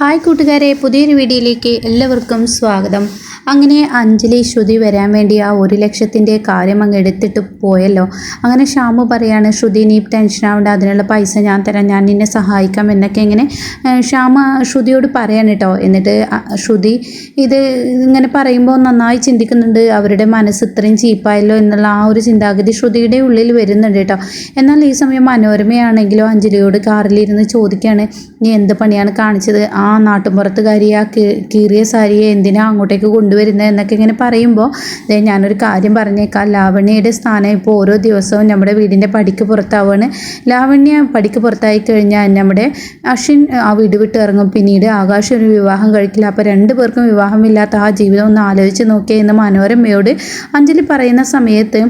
Hi കൂട്ടുകാരെ പുതിയൊരു വീഡിയോയിലേക്ക് എല്ലാവർക്കും സ്വാഗതം. അങ്ങനെ അഞ്ജലി ശ്രുതി വരാൻ വേണ്ടി ആ ഒരു ലക്ഷത്തിന്റെ കാര്യം അങ്ങ് എടുത്തിട്ട് പോയല്ലോ. അങ്ങനെ ഷാമു പറയാണ് ശ്രുതി നീ ടെൻഷൻ ആവേണ്ട അതിനുള്ള പൈസ ഞാൻ തരാം ഞാൻ നിന്നെ സഹായിക്കാം എന്നൊക്കെ ഇങ്ങനെ ഷ്യാമ ശ്രുതിയോട് പറയാണ് കേട്ടോ എന്നിട്ട് ശ്രുതി ഇത് ഇങ്ങനെ പറയുമ്പോൾ നന്നായി ചിന്തിക്കുന്നുണ്ട് അവരുടെ മനസ്സ് ഇത്രയും ചീപ്പായല്ലോ എന്നുള്ള ആ ഒരു ചിന്താഗതി ശ്രുതിയുടെ ഉള്ളിൽ വരുന്നുണ്ട് കേട്ടോ എന്നാൽ ഈ സമയം മനോരമയാണെങ്കിലോ അഞ്ജലിയോട് കാറിലിരുന്ന് ചോദിക്കുകയാണ് നീ എന്ത് പണിയാണ് കാണിച്ചത്? ആ നാട്ടുമ്പുറത്തുകാരി ആ കീറിയ സാരിയെ എന്തിനാ അങ്ങോട്ടേക്ക് കൊണ്ടുവരുന്നത് എന്നൊക്കെ ഇങ്ങനെ പറയുമ്പോൾ ദേ ഞാനൊരു കാര്യം പറഞ്ഞേക്കാം. ലാവണ്യയുടെ സ്ഥാനം ഇപ്പോൾ ഓരോ ദിവസവും നമ്മുടെ വീടിന്റെ പടിക്ക് പുറത്താവുകയാണ് ലാവണ്യ പടിക്ക് പുറത്തായി കഴിഞ്ഞാൽ നമ്മുടെ അശ്വിൻ ആ വീട് വിട്ട് ഇറങ്ങും. പിന്നീട് ആകാശം ഒരു വിവാഹം കഴിക്കില്ല. അപ്പോൾ രണ്ടു പേർക്കും വിവാഹമില്ലാത്ത ആ ജീവിതം ഒന്ന് ആലോചിച്ച് നോക്കിയാൽ എന്ന് മനോരമയോട് അഞ്ജലി പറയുന്ന സമയത്ത്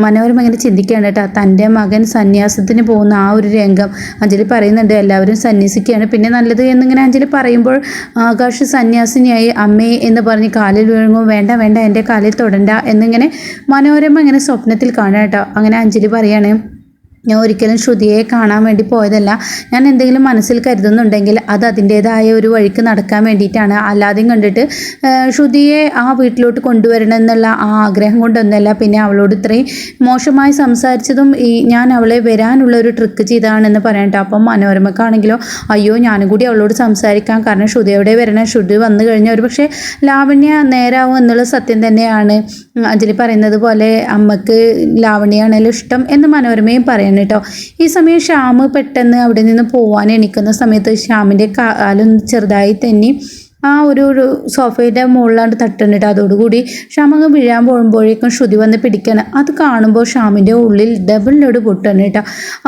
മനോരമ ഇങ്ങനെ ചിന്തിക്കുകയാണ് കേട്ടോ. തന്റെ മകൻ സന്യാസത്തിന് പോകുന്ന ആ ഒരു രംഗം അഞ്ജലി പറയുന്നുണ്ട്. എല്ലാവരും സന്യസിക്കുകയാണ്. പിന്നെ നല്ലത് എന്നിങ്ങനെ അഞ്ജലി പറയുമ്പോൾ ആകാശ് സന്യാസിനിയായി അമ്മേ എന്ന് പറഞ്ഞ് കാലിൽ വീഴുമ്പോൾ വേണ്ട വേണ്ട എന്റെ കാലിൽ തൊടണ്ട എന്നിങ്ങനെ മനോരമ ഇങ്ങനെ സ്വപ്നത്തിൽ കാണാം കേട്ടോ. അങ്ങനെ അഞ്ജലി പറയാണ് ഞാൻ ഒരിക്കലും ശ്രുതിയെ കാണാൻ വേണ്ടി പോയതല്ല. ഞാൻ എന്തെങ്കിലും മനസ്സിൽ കരുതുന്നുണ്ടെങ്കിൽ അത് അതിന്റേതായ ഒരു വഴിക്ക് നടക്കാൻ വേണ്ടിയിട്ടാണ്. അല്ലാതെയും കണ്ടിട്ട് ശ്രുതിയെ ആ വീട്ടിലോട്ട് കൊണ്ടുവരണം എന്നുള്ള ആ ആഗ്രഹം കൊണ്ടൊന്നല്ല പിന്നെ അവളോട് ഇത്രയും മോശമായി സംസാരിച്ചതും ഈ ഞാൻ അവളെ വരാനുള്ള ഒരു ട്രിക്ക് ചെയ്താണെന്ന് പറയണ്ട അപ്പം മനോരമക്കാണെങ്കിലോ അയ്യോ ഞാനും കൂടി അവളോട് സംസാരിക്കാം. കാരണം ശ്രുതി എവിടെ വരണം? ശ്രുതി വന്നു കഴിഞ്ഞാൽ ഒരു പക്ഷേ ലാവണ്യ നേരാവും എന്നുള്ള സത്യം തന്നെയാണ്. അഞ്ജലി പറയുന്നത് പോലെ അമ്മയ്ക്ക് ലാവണ്യാണല്ലോ ഇഷ്ടം എന്ന് മനോരമയും പറയണം കേട്ടോ. ഈ സമയം ശ്യാമ് പെട്ടെന്ന് അവിടെ നിന്ന് പോവാൻ എണീക്കുന്ന സമയത്ത് ശ്യാമിന്റെ കാലൊന്ന് ചെറുതായി തന്നെ ആ ഒരു ഒരു സോഫയുടെ മുകളിലാണ്ട് തട്ടണിട്ട് അതോടുകൂടി ഷാമങ്ങ് വീഴാൻ പോകുമ്പോഴേക്കും ശ്രുതി വന്ന് പിടിക്കണം. അത് കാണുമ്പോൾ ഷാമിന്റെ ഉള്ളിൽ ഡബിളിനോട് പൊട്ടണിട്ട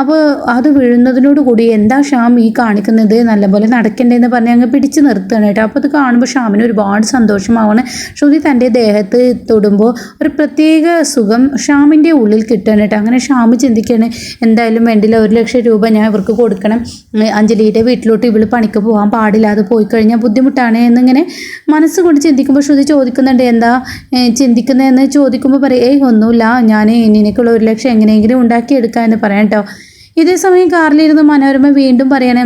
അപ്പോൾ അത് വീഴുന്നതിനോട് കൂടി എന്താ ഷാം ഈ കാണിക്കുന്നത്? നല്ലപോലെ നടക്കണ്ടേന്ന് പറഞ്ഞ് അങ്ങ് പിടിച്ച് നിർത്തണം കേട്ടോ. അപ്പോൾ അത് കാണുമ്പോൾ ഷാമിന് ഒരുപാട് സന്തോഷമാവണം ശ്രുതി തന്റെ ദേഹത്ത് തൊടുമ്പോൾ ഒരു പ്രത്യേക സുഖം ഷാമിന്റെ ഉള്ളിൽ കിട്ടണം കേട്ടോ. അങ്ങനെ ഷ്യാം ചിന്തിക്കുകയാണ് എന്തായാലും വേണ്ടില്ല ഒരു ലക്ഷം രൂപ ഞാൻ ഇവർക്ക് കൊടുക്കണം. അഞ്ജലിയുടെ വീട്ടിലോട്ട് ഇവൾ പണിക്ക് പോകാൻ പാടില്ല. അത് പോയി കഴിഞ്ഞാൽ ബുദ്ധിമുട്ടാണ്. എന്നിങ്ങനെ മനസ്സുകൊണ്ട് ചിന്തിക്കുമ്പോൾ ശ്രുതി ചോദിക്കുന്നുണ്ട് എന്താ ചിന്തിക്കുന്നതെന്ന്? ചോദിക്കുമ്പോൾ പറയും ഏയ് ഒന്നുമില്ല. ഞാൻ നിനക്കുള്ള ഒരു ലക്ഷം എങ്ങനെയെങ്കിലും ഉണ്ടാക്കിയെടുക്കാം എന്ന് പറയാം കേട്ടോ. ഇതേ സമയം കാറിലിരുന്ന് മനോരമ വീണ്ടും പറയണേ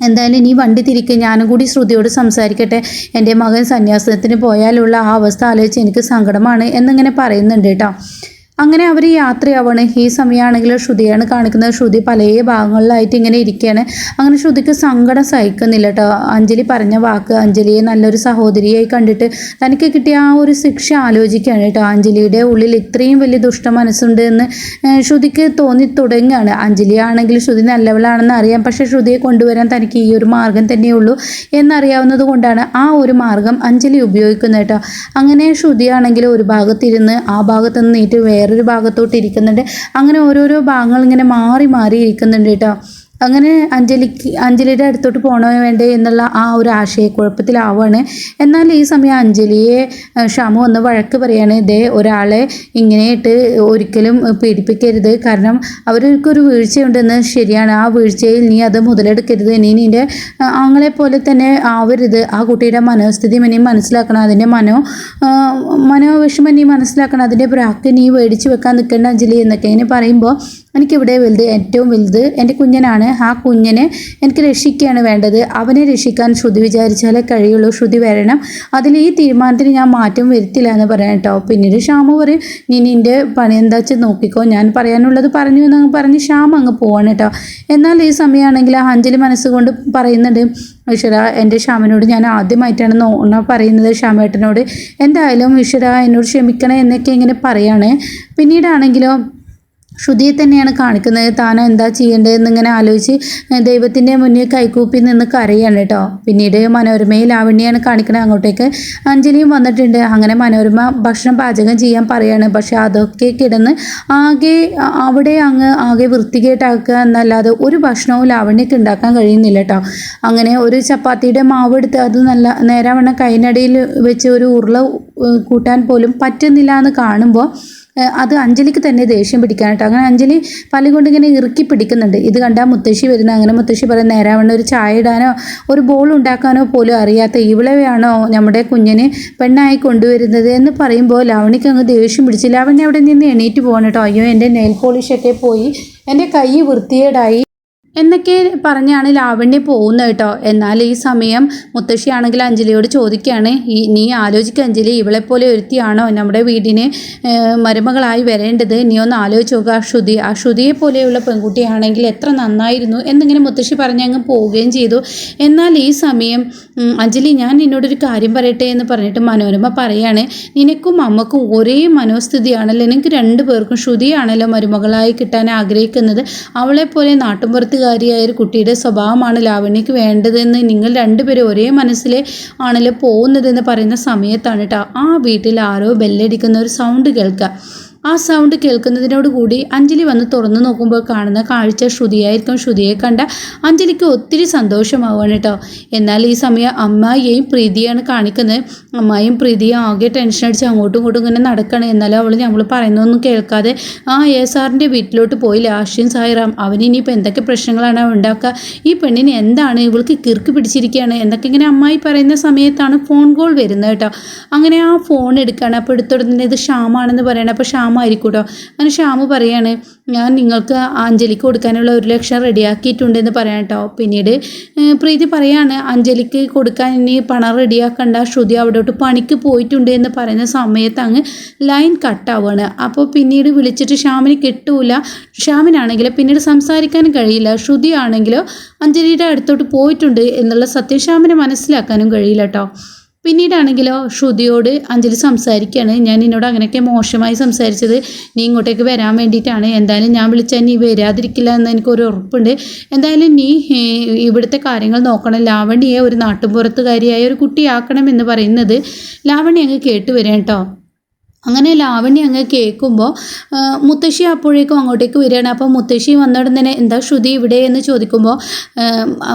എന്തായാലും ഇനി വണ്ടി തിരിക്കുക ഞാനും കൂടി ശ്രുതിയോട് സംസാരിക്കട്ടെ. എന്റെ മകൻ സന്യാസത്തിന് പോയാലുള്ള ആ അവസ്ഥ ആലോചിച്ച് എനിക്ക് സങ്കടമാണ് എന്നിങ്ങനെ പറയുന്നുണ്ട് കേട്ടോ. അങ്ങനെ അവർ യാത്രയാവാണ്. ഈ സമയമാണെങ്കിൽ ശ്രുതിയാണ് കാണിക്കുന്നത്. ശ്രുതി പല ഭാഗങ്ങളിലായിട്ട് ഇങ്ങനെ ഇരിക്കുകയാണ്. അങ്ങനെ ശ്രുതിക്ക് സങ്കടം സഹിക്കുന്നില്ല കേട്ടോ. അഞ്ജലി പറഞ്ഞ വാക്ക് അഞ്ജലിയെ നല്ലൊരു സഹോദരിയായി കണ്ടിട്ട് തനിക്ക് കിട്ടിയ ആ ഒരു ശിക്ഷ ആലോചിക്കുകയാണ് കേട്ടോ. അഞ്ജലിയുടെ ഉള്ളിൽ ഇത്രയും വലിയ ദുഷ്ട മനസ്സുണ്ട് എന്ന് ശ്രുതിക്ക് തോന്നി തുടങ്ങുകയാണ്. അഞ്ജലി ആണെങ്കിൽ ശ്രുതി നല്ലവളാണെന്ന് അറിയാം. പക്ഷേ ശ്രുതിയെ കൊണ്ടുവരാൻ തനിക്ക് ഈ ഒരു മാർഗം തന്നെയുള്ളൂ എന്നറിയാവുന്നത് കൊണ്ടാണ് ആ ഒരു മാർഗം അഞ്ജലി ഉപയോഗിക്കുന്നത് കേട്ടോ. അങ്ങനെ ശ്രുതിയാണെങ്കിൽ ഒരു ഭാഗത്തിരുന്ന് ആ ഭാഗത്ത് നിന്ന് നീറ്റ് വേറൊരു ഭാഗത്തോട്ട് ഇരിക്കുന്നുണ്ട്. അങ്ങനെ ഓരോരോ ഭാഗങ്ങൾ ഇങ്ങനെ മാറി മാറി ഇരിക്കുന്നുണ്ട് കേട്ടോ. അങ്ങനെ അഞ്ജലിക്ക് അഞ്ജലിയുടെ അടുത്തോട്ട് പോകണോ വേണ്ടേ എന്നുള്ള ആ ഒരു ആശയക്കുഴപ്പത്തിലാവാണ് എന്നാൽ ഈ സമയം അഞ്ജലിയെ ഷാമു ഒന്ന് വഴക്ക് പറയാണ് ഇതേ ഒരാളെ ഇങ്ങനെയിട്ട് ഒരിക്കലും പീഡിപ്പിക്കരുത്. കാരണം അവർക്കൊരു വീഴ്ചയുണ്ടെന്ന് ശരിയാണ്. ആ വീഴ്ചയിൽ നീ അത് മുതലെടുക്കരുത്. ഇനി നിന്റെ ആങ്ങളെ പോലെ തന്നെ ആവരുത്. ആ കുട്ടിയുടെ മനോസ്ഥിതി നീ മനസ്സിലാക്കണം. അതിന്റെ മനോ മനോവിഷമം നീ മനസ്സിലാക്കണം. അതിന്റെ ബ്രാക്ക് നീ മേടിച്ച് വെക്കാൻ നിൽക്കേണ്ട അഞ്ജലി എന്നൊക്കെ ഇങ്ങനെ പറയുമ്പോൾ എനിക്കിവിടെ വലുത് ഏറ്റവും വലുത് എന്റെ കുഞ്ഞനാണ്. ആ കുഞ്ഞിനെ എനിക്ക് രക്ഷിക്കുകയാണ് വേണ്ടത്. അവനെ രക്ഷിക്കാൻ ശ്രുതി വിചാരിച്ചാലേ കഴിയുള്ളൂ. ശ്രുതി വരണം. അതിൽ ഈ തീരുമാനത്തിന് ഞാൻ മാറ്റം വരുത്തില്ല എന്ന് പറയാം കേട്ടോ. പിന്നീട് ഷ്യാമ പറയും നീ നിന്റെ പണി എന്താ വെച്ചാൽ നോക്കിക്കോ. ഞാൻ പറയാനുള്ളത് പറഞ്ഞു എന്നങ്ങ് പറഞ്ഞ് ശ്യാം അങ്ങ് പോവാണ് കേട്ടോ. എന്നാൽ ഈ സമയമാണെങ്കിൽ ആ അഞ്ജലി മനസ്സുകൊണ്ട് പറയുന്നുണ്ട് ഈശ്വര എന്റെ ശ്യാമിനോട് ഞാൻ ആദ്യമായിട്ടാണ് നോണ പറയുന്നത് ശ്യാമേട്ടനോട്. എന്തായാലും ഈശ്വര എന്നോട് ക്ഷമിക്കണേ എന്നൊക്കെ ഇങ്ങനെ പറയാണ്. പിന്നീടാണെങ്കിലോ ശ്രുതിയെ തന്നെയാണ് കാണിക്കുന്നത്. താൻ എന്താ ചെയ്യേണ്ടതെന്ന് ഇങ്ങനെ ആലോചിച്ച് ദൈവത്തിന്റെ മുന്നിൽ കൈകൂപ്പി നിന്ന് കരയാണ് കേട്ടോ. പിന്നീട് മനോരമയിൽ ലാവണ്യാണ് കാണിക്കുന്നത് അങ്ങോട്ടേക്ക്. അഞ്ജലിയും വന്നിട്ടുണ്ട്. അങ്ങനെ മനോരമ ഭക്ഷണം പാചകം ചെയ്യാൻ പറയാണ്. പക്ഷെ അതൊക്കെ കിടന്ന് ആകെ അവിടെ അങ്ങ് ആകെ വൃത്തികേട്ടാക്കുക എന്നല്ലാതെ ഒരു ഭക്ഷണവും ലാവണ്യക്ക് ഉണ്ടാക്കാൻ കഴിയുന്നില്ല കേട്ടോ. അങ്ങനെ ഒരു ചപ്പാത്തിയുടെ മാവ് എടുത്ത് അത് നല്ല നേരാവണ്ണം കൈനടിയിൽ വെച്ച് ഒരു ഉരുള കൂട്ടാൻ പോലും പറ്റുന്നില്ല എന്ന് കാണുമ്പോൾ അത് അഞ്ജലിക്ക് തന്നെ ദേഷ്യം പിടിക്കാനായിട്ട്. അങ്ങനെ അഞ്ജലി പല്ലുകൊണ്ട് ഇങ്ങനെ ഇറുക്കി പിടിക്കുന്നുണ്ട്. ഇത് കണ്ടാൽ മുത്തശ്ശി വരുന്ന അങ്ങനെ മുത്തശ്ശി പറയുന്ന നേരാവണ്ണം ഒരു ചായ ഇടാനോ ഒരു ബോൾ ഉണ്ടാക്കാനോ പോലും അറിയാത്ത ഇവളെയാണോ നമ്മുടെ കുഞ്ഞിന് പെണ്ണായി കൊണ്ടുവരുന്നത്? എന്ന് പറയുമ്പോൾ ലാവണിക്ക് അങ്ങ് ദേഷ്യം പിടിച്ച് ലാവണ്യ അവിടെ നിന്ന് എണീറ്റ് പോകണം കേട്ടോ. അയ്യോ എന്റെ നെയിൽ പോളിഷൊക്കെ പോയി. എന്റെ കൈ വൃത്തികേടായി. എന്നൊക്കെ പറഞ്ഞാണ് ലാവണ്യ പോകുന്നത് കേട്ടോ. എന്നാൽ ഈ സമയം മുത്തശ്ശിയാണെങ്കിൽ അഞ്ജലിയോട് ചോദിക്കുകയാണ് നീ ആലോചിക്കുക അഞ്ജലി ഇവളെപ്പോലെ ഒരുത്തിയാണോ നമ്മുടെ വീടിന് മരുമകളായി വരേണ്ടത്? നീ ഒന്ന് ആലോചിച്ച് നോക്കുക ആ ശ്രുതി ആ ശ്രുതിയെ പോലെയുള്ള പെൺകുട്ടിയാണെങ്കിൽ എത്ര നന്നായിരുന്നു എന്നിങ്ങനെ മുത്തശ്ശി പറഞ്ഞ് അങ്ങ് പോവുകയും ചെയ്തു. എന്നാൽ ഈ സമയം അഞ്ജലി ഞാൻ നിന്നോടൊരു കാര്യം പറയട്ടെ എന്ന് പറഞ്ഞിട്ട് മനോരമ പറയാണ്. നിനക്കും അമ്മക്കും ഒരേ മനോസ്ഥിതിയാണല്ലോ. നിനക്ക് രണ്ടു പേർക്കും ശ്രുതിയാണല്ലോ മരുമകളായി കിട്ടാൻ ആഗ്രഹിക്കുന്നത്. അവളെപ്പോലെ നാട്ടുമ്പുറത്തുകാരിയായ ഒരു കുട്ടിയുടെ സ്വഭാവമാണ് ലാവണ്യക്ക് വേണ്ടതെന്ന് നിങ്ങൾ രണ്ടുപേരും ഒരേ മനസ്സിലെ ആണല്ലോ പോകുന്നതെന്ന് പറയുന്ന സമയത്താണ് കേട്ടോ ആ വീട്ടിൽ ആരോ ബെല്ലടിക്കുന്ന ഒരു സൗണ്ട് കേൾക്കുക ആ സൗണ്ട് കേൾക്കുന്നതിനോടുകൂടി അഞ്ജലി വന്ന് തുറന്നു നോക്കുമ്പോൾ കാണുന്ന കാഴ്ച ശ്രുതിയായിരിക്കും. ശ്രുതിയെ കണ്ട അഞ്ജലിക്ക് ഒത്തിരി സന്തോഷമാവുകയാണ് കേട്ടോ എന്നാൽ ഈ സമയം അമ്മായിയെയും പ്രീതിയാണ് കാണിക്കുന്നത്. അമ്മായിയും പ്രീതിയും ആകെ ടെൻഷൻ അടിച്ച് അങ്ങോട്ടും ഇങ്ങോട്ടും ഇങ്ങനെ നടക്കണം. എന്നാലും അവൾ നമ്മൾ പറയുന്നതൊന്നും കേൾക്കാതെ ആ എസ് ആറിന്റെ വീട്ടിലോട്ട് പോയില്ല? ലാഷ്യം സായിറാം അവന് ഇനിയിപ്പോൾ എന്തൊക്കെ പ്രശ്നങ്ങളാണ് ഉണ്ടാക്കുക? ഈ പെണ്ണിന് എന്താണ്? ഇവൾക്ക് കിർക്ക് പിടിച്ചിരിക്കുകയാണ്. എന്നൊക്കെ ഇങ്ങനെ അമ്മായി പറയുന്ന സമയത്താണ് ഫോൺ കോൾ വരുന്നത് കേട്ടോ അങ്ങനെ ആ ഫോൺ എടുക്കുകയാണ്. അപ്പോൾ എടുത്തുടനെ ഇത് ഷ്യാമാണെന്ന് പറയണം. അപ്പോൾ ഷ്യാമായിരിക്കും കേട്ടോ അങ്ങനെ ഷ്യാമ് പറയാണ്. ഞാൻ നിങ്ങൾക്ക് അഞ്ജലിക്ക് കൊടുക്കാനുള്ള ഒരു ലക്ഷം റെഡിയാക്കിയിട്ടുണ്ട് എന്ന് പറയാം കേട്ടോ പിന്നീട് പ്രീതി പറയാണ് അഞ്ജലിക്ക് കൊടുക്കാൻ ഇനി പണം റെഡിയാക്കണ്ട. ശ്രുതി അവിടോട്ട് പണിക്ക് പോയിട്ടുണ്ട് എന്ന് പറയുന്ന സമയത്ത് അങ്ങ് ലൈൻ കട്ടാവുകയാണ് അപ്പോൾ പിന്നീട് വിളിച്ചിട്ട് ഷ്യാമിന് കിട്ടൂല. ഷ്യാമിനാണെങ്കിൽ പിന്നീട് സംസാരിക്കാനും കഴിയില്ല. ശ്രുതി ആണെങ്കിലോ അഞ്ജലിയുടെ അടുത്തോട്ട് പോയിട്ടുണ്ട് എന്നുള്ള സത്യം ഷ്യാമിന് മനസ്സിലാക്കാനും കഴിയില്ല കേട്ടോ പിന്നീടാണെങ്കിലോ ശ്രുതിയോട് അഞ്ജലി സംസാരിക്കുകയാണ് ഞാൻ നിന്നോട് അങ്ങനെയൊക്കെ മോശമായി സംസാരിച്ചത്. നീ ഇങ്ങോട്ടേക്ക് വരാൻ വേണ്ടിയിട്ടാണ്. എന്തായാലും ഞാൻ വിളിച്ചാൽ നീ വരാതിരിക്കില്ല എന്ന് എനിക്കൊരു ഉറപ്പുണ്ട്. എന്തായാലും നീ ഇവിടുത്തെ കാര്യങ്ങൾ നോക്കണം. ലാവണിയെ ഒരു നാട്ടുപുറത്തുകാരിയായ ഒരു കുട്ടിയാക്കണം എന്ന് പറയുന്നത് ലാവണി അങ്ങ് കേട്ട് വരാം കേട്ടോ. അങ്ങനെ ലാവണ്യ അങ്ങ് കേൾക്കുമ്പോൾ മുത്തശ്ശി അപ്പോഴേക്കും അങ്ങോട്ടേക്ക് വരികയാണ്. അപ്പോൾ മുത്തശ്ശി വന്നോടൻ തന്നെ എന്താ ശ്രുതി ഇവിടെ? എന്ന് ചോദിക്കുമ്പോൾ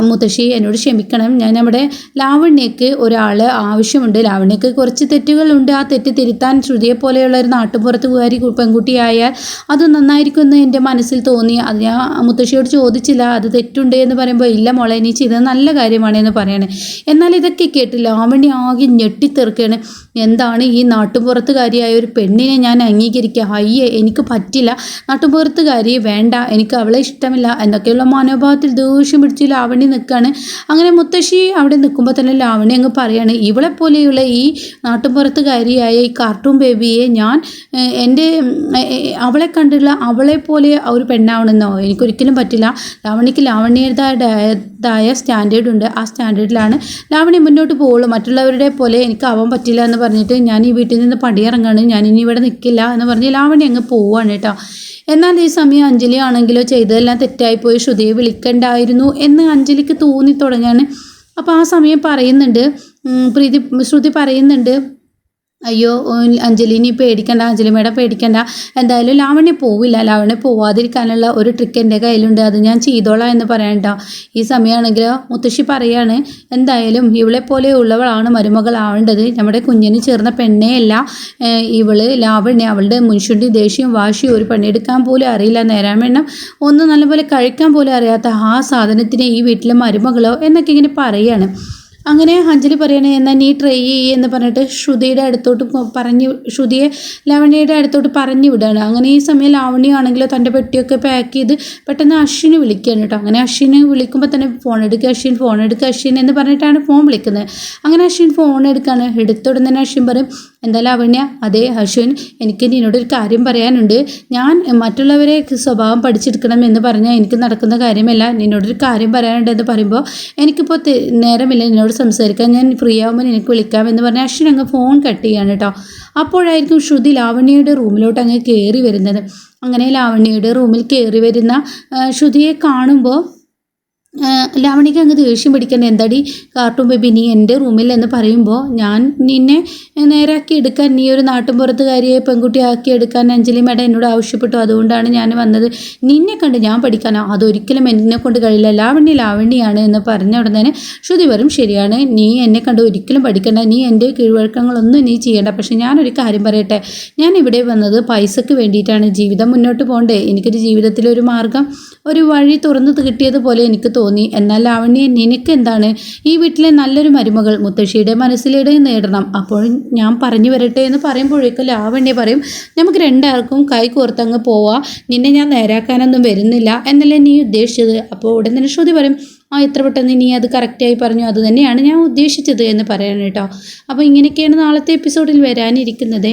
മുത്തശ്ശി എന്നോട് ക്ഷമിക്കണം. ഞാൻ നമ്മുടെ ലാവണ്യക്ക് ഒരാൾ ആവശ്യമുണ്ട്. ലാവണ്യക്ക് കുറച്ച് തെറ്റുകളുണ്ട്. ആ തെറ്റ് തിരുത്താൻ ശ്രുതിയെ പോലെയുള്ള ഒരു നാട്ടുപുറത്തുകാരി പെൺകുട്ടിയായാൽ അത് നന്നായിരിക്കും എന്ന് എന്റെ മനസ്സിൽ തോന്നി. അത് ഞാൻ മുത്തശ്ശിയോട് ചോദിച്ചില്ല അത് തെറ്റുണ്ട്? എന്ന് പറയുമ്പോൾ ഇല്ല മോളെ നീ ചെയ്തത് നല്ല കാര്യമാണ് എന്ന് പറയണേ. എന്നാൽ ഇതൊക്കെ കേട്ട് ലാവണ്യ ആകെ ഞെട്ടിത്തെറുക്കുകയാണ്. എന്താണ് ഈ നാട്ടുപുറത്തുകാരിയായ ഒരു പെണ്ണിനെ ഞാൻ അംഗീകരിക്കുക അയ്യേ എനിക്ക് പറ്റില്ല. നാട്ടുപുറത്തുകാരി വേണ്ട എനിക്ക് അവളെ ഇഷ്ടമില്ല എന്നൊക്കെയുള്ള മനോഭാവത്തിൽ ദേഷ്യം പിടിച്ച് ലാവണി നിൽക്കുകയാണ് അങ്ങനെ മുത്തശ്ശി അവിടെ നിൽക്കുമ്പോൾ തന്നെ ലാവണി അങ്ങ് പറയാണ് ഇവളെ പോലെയുള്ള ഈ നാട്ടുപുറത്തുകാരിയായ ഈ കാർട്ടൂൺ ബേബിയെ ഞാൻ എന്റെ അവളെ കണ്ടുള്ള അവളെ പോലെ ഒരു പെണ്ണാവണമെന്നോ? എനിക്കൊരിക്കലും പറ്റില്ല. ലാവണിക്ക് ലാവണ്യയുടേതായ സ്റ്റാൻഡേർഡ് ഉണ്ട്. ആ സ്റ്റാൻഡേർഡിലാണ് ലാവണി മുന്നോട്ട് പോകുള്ളൂ. മറ്റുള്ളവരുടെ പോലെ എനിക്ക് ആവാൻ പറ്റില്ല എന്ന് പറഞ്ഞിട്ട് ഞാൻ ഈ വീട്ടിൽ നിന്ന് പടിയിറങ്ങാണ്. ഞാൻ ഇനി ഇവിടെ നിൽക്കില്ല എന്ന് പറഞ്ഞ് ലാവണ്യ അങ്ങ് പോവാണ് കേട്ടോ. എന്നാൽ ഈ സമയം അഞ്ജലി ആണെങ്കിലോ ചെയ്തതെല്ലാം തെറ്റായിപ്പോയി ശ്രുതിയെ വിളിക്കണ്ടായിരുന്നു എന്ന് അഞ്ജലിക്ക് തോന്നി തുടങ്ങാണ് അപ്പോൾ ആ സമയം പറയുന്നുണ്ട് പ്രീതി ശ്രുതി പറയുന്നുണ്ട് അയ്യോ അഞ്ജലിനി പേടിക്കണ്ട അഞ്ജലി മേഡം പേടിക്കണ്ട. എന്തായാലും ലാവണ്യ പോവില്ല. ലാവണ്യ പോവാതിരിക്കാനുള്ള ഒരു ട്രിക്ക് എന്റെ കയ്യിലുണ്ട്. അത് ഞാൻ ചെയ്തോളാം എന്ന് പറയണ്ട ഈ സമയമാണെങ്കിൽ മുത്തശ്ശി പറയാണ് എന്തായാലും ഇവളെ പോലെ ഉള്ളവളാണ് മരുമകൾ മരുമകളാവേണ്ടത്. നമ്മുടെ കുഞ്ഞിന് ചേർന്ന പെണ്ണേയല്ല ഇവൾ ലാവണ്യ അവളുടെ മുൻഷുണ്ടി ദേഷ്യവും വാശിയും ഒരു പണിയെടുക്കാൻ പോലും അറിയില്ല. നേരാൻ വേണം ഒന്ന് നല്ലപോലെ കഴിക്കാൻ പോലും അറിയാത്ത ആ സാധനത്തിനെ ഈ വീട്ടിലെ മരുമകളോ എന്നൊക്കെ ഇങ്ങനെ പറയാണ്. അങ്ങനെ അഞ്ജലി പറയണേ എന്നാൽ നീ ട്രൈ ചെയ്യ് എന്ന് പറഞ്ഞിട്ട് ശ്രുതിയുടെ അടുത്തോട്ട് പറഞ്ഞു ശ്രുതിയെ ലാവണ്യയുടെ അടുത്തോട്ട് പറഞ്ഞു വിടുകയാണ് അങ്ങനെ ഈ സമയം ലാവണ്യ ആണെങ്കിലോ തന്റെ പെട്ടിയൊക്കെ പാക്ക് ചെയ്ത് പെട്ടെന്ന് അശ്വിനെ വിളിക്കുകയാണ് കേട്ടോ. അങ്ങനെ അശ്വിനെ വിളിക്കുമ്പോൾ തന്നെ ഫോൺ എടുക്കുക അശ്വിൻ ഫോൺ എടുക്കുക അശ്വിൻ എന്ന് പറഞ്ഞിട്ടാണ് ഫോൺ വിളിക്കുന്നത്. അങ്ങനെ അശ്വിൻ ഫോൺ എടുക്കുകയാണ് എടുത്തോടെ തന്നെ അശ്വിൻ പറയും എന്താ ലാവണ്യ? അതേ അശ്വിൻ എനിക്ക് നിന്നോട് ഒരു കാര്യം പറയാനുണ്ട്. ഞാൻ മറ്റുള്ളവരെ സ്വഭാവം പഠിച്ചെടുക്കണം എന്ന് പറഞ്ഞാൽ എനിക്ക് നടക്കുന്ന കാര്യമല്ല. നിന്നോടൊരു കാര്യം പറയാനുണ്ട് എന്ന് പറയുമ്പോൾ എനിക്കിപ്പോൾ നേരമില്ല നിന്നോട് സംസാരിക്കാൻ. ഞാൻ ഫ്രീ ആകുമ്പോൾ നിനക്ക് വിളിക്കാം എന്ന് പറഞ്ഞാൽ അശ്വിൻ അങ്ങ് ഫോൺ കട്ട് ചെയ്യാണ് കേട്ടോ അപ്പോഴായിരിക്കും ശ്രുതി ലാവണ്യയുടെ റൂമിലോട്ട് അങ്ങ് കയറി വരുന്നത്. അങ്ങനെ ലാവണ്യയുടെ റൂമിൽ കയറി വരുന്ന ശ്രുതിയെ കാണുമ്പോൾ ലാവണിക്ക് അങ്ങ് ദേഷ്യം പിടിക്കണ്ട. എന്താടി? കാർട്ടൂൺ ബേബി നീ എന്റെ റൂമിൽ എന്ന് പറയുമ്പോൾ ഞാൻ നിന്നെ നേരാക്കി എടുക്കാൻ നീ ഒരു നാട്ടിൻപുറത്തുകാരിയെ പെൺകുട്ടി ആക്കി എടുക്കാൻ അഞ്ജലി മേഡം എന്നോട് ആവശ്യപ്പെട്ടു. അതുകൊണ്ടാണ് ഞാൻ വന്നത്. നിന്നെ കണ്ട് ഞാൻ പഠിക്കാനോ അതൊരിക്കലും എന്നെ കൊണ്ട് കഴിയില്ല. ലാവണ്യ ലാവണ്യാണ് എന്ന് പറഞ്ഞ ഉടനെ ശ്രുതി വരും ശരിയാണ്. നീ എന്നെ കണ്ട് ഒരിക്കലും പഠിക്കണ്ട. നീ എന്റെ കീഴ്വഴക്കങ്ങളൊന്നും നീ ചെയ്യണ്ട. പക്ഷേ ഞാനൊരു കാര്യം പറയട്ടെ. ഞാൻ ഇവിടെ വന്നത് പൈസക്ക് വേണ്ടിയിട്ടാണ്. ജീവിതം മുന്നോട്ട് പോകണ്ടേ. എനിക്കൊരു ജീവിതത്തിലൊരു മാർഗം ഒരു വഴി തുറന്നു കിട്ടിയതുപോലെ എനിക്ക് തോന്നി. എന്നാൽ ലാവണ്യ നിനക്ക് എന്താണ് ഈ വീട്ടിലെ നല്ലൊരു മരുമകൾ മുത്തശ്ശിയുടെ മനസ്സിലിടെ നേടണം. അപ്പോൾ ഞാൻ പറഞ്ഞു വരട്ടെ എന്ന് പറയുമ്പോഴേക്കും ലാവണ്യ പറയും നമുക്ക് രണ്ടാൾക്കും കൈ കോർത്തങ്ങ് പോവാ. നിന്നെ ഞാൻ നേരാക്കാനൊന്നും വരുന്നില്ല എന്നല്ലേ നീ ഉദ്ദേശിച്ചത്? അപ്പോൾ ഉടൻ തന്നെ ശ്രുതി പറയും ആ എത്ര പെട്ടെന്ന് നീ അത് കറക്റ്റായി പറഞ്ഞു. അത് തന്നെയാണ് ഞാൻ ഉദ്ദേശിച്ചത് എന്ന് പറയണം കേട്ടോ. അപ്പോൾ ഇങ്ങനെയൊക്കെയാണ് നാളത്തെ എപ്പിസോഡിൽ വരാനിരിക്കുന്നത്.